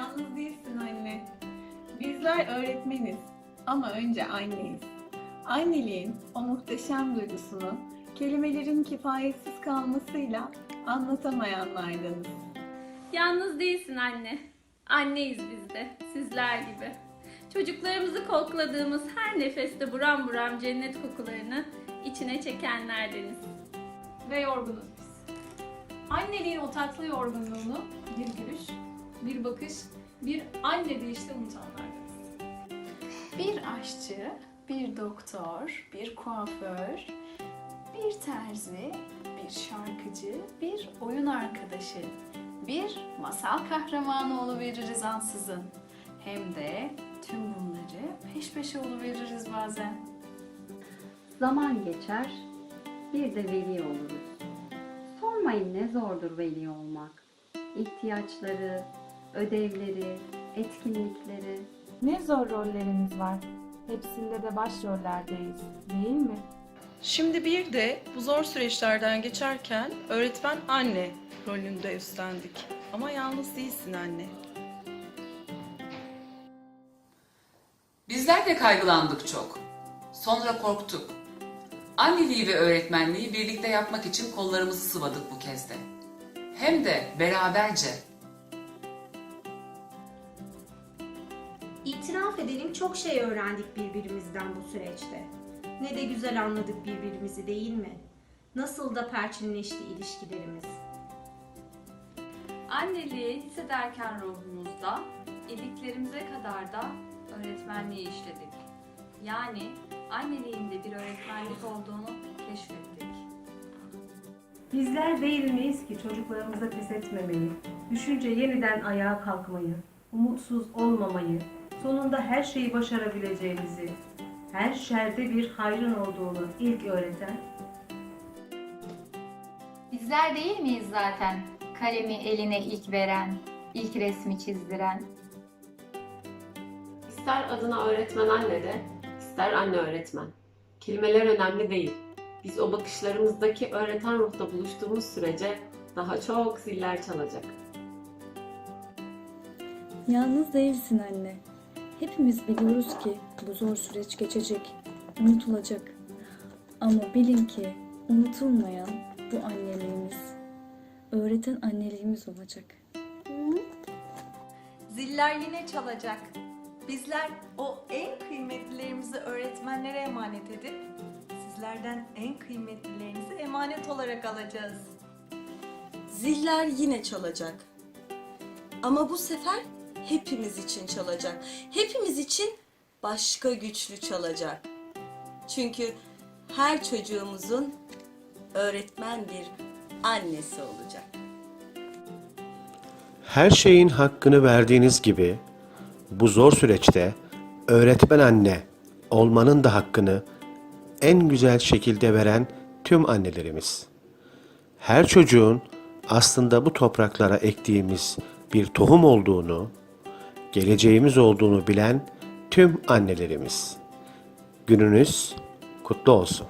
Yalnız değilsin anne. Bizler öğretmeniz ama önce anneyiz. Anneliğin o muhteşem duygusunu kelimelerin kifayetsiz kalmasıyla anlatamayanlardanız. Yalnız değilsin anne. Anneyiz biz de, sizler gibi. Çocuklarımızı kokladığımız her nefeste buram buram cennet kokularını içine çekenlerdeniz. ve yorgunuz biz. Anneliğin o tatlı yorgunluğunu bir gülüş, bir bakış, bir anne deyişle unutanlardanız. Bir aşçı, bir doktor, bir kuaför, bir terzi, bir şarkıcı, bir oyun arkadaşı, bir masal kahramanı oluveririz ansızın. Hem de tüm bunları peş peşe oluveririz bazen. Zaman geçer, bir de veli oluruz. Sormayın ne zordur veli olmak. İhtiyaçları, ödevleri, etkinlikleri, Ne zor rollerimiz var. Hepsinde de başrollerdeyiz, değil mi? Şimdi bir de bu zor süreçlerden geçerken öğretmen anne rolünde üstlendik. Ama yalnız değilsin anne. Bizler de kaygılandık çok. Sonra korktuk. Anneliği ve öğretmenliği birlikte yapmak için kollarımızı sıvadık bu kez de. Hem de beraberce. Edelim çok şey öğrendik birbirimizden bu süreçte. Ne de güzel anladık birbirimizi değil mi? Nasıl da perçinleşti ilişkilerimiz. Anneliği hissederken ruhumuzda, iliklerimize kadar da öğretmenliği işledik. Yani anneliğin de bir öğretmenlik olduğunu keşfettik. Bizler değil miyiz ki çocuklarımıza pes etmemeyi, düşünce yeniden ayağa kalkmayı, umutsuz olmamayı, sonunda her şeyi başarabileceğimizi, her şerde bir hayrın olduğunu ilk öğreten, Bizler değil miyiz zaten? Kalemi eline ilk veren, ilk resmi çizdiren. İster adına öğretmen anne de, ister anne öğretmen. Kelimeler önemli değil. Biz o bakışlarımızdaki öğreten ruhta buluştuğumuz sürece daha çok ziller çalacak. Yalnız değilsin anne. Hepimiz biliyoruz ki bu zor süreç geçecek, unutulacak. Ama bilin ki unutulmayan bu anneliğimiz, öğreten anneliğimiz olacak. Ziller yine çalacak. Bizler o en kıymetlilerimizi öğretmenlere emanet edip sizlerden en kıymetlilerinizi emanet olarak alacağız. Ziller yine çalacak. Ama bu sefer hepimiz için çalacak. Hepimiz için başka güçlü çalacak. Çünkü her çocuğumuzun öğretmen bir annesi olacak. Her şeyin hakkını verdiğiniz gibi bu zor süreçte öğretmen anne olmanın da hakkını en güzel şekilde veren tüm annelerimiz. Her çocuğun aslında bu topraklara ektiğimiz bir tohum olduğunu, geleceğimiz olduğunu bilen tüm annelerimiz. Gününüz kutlu olsun.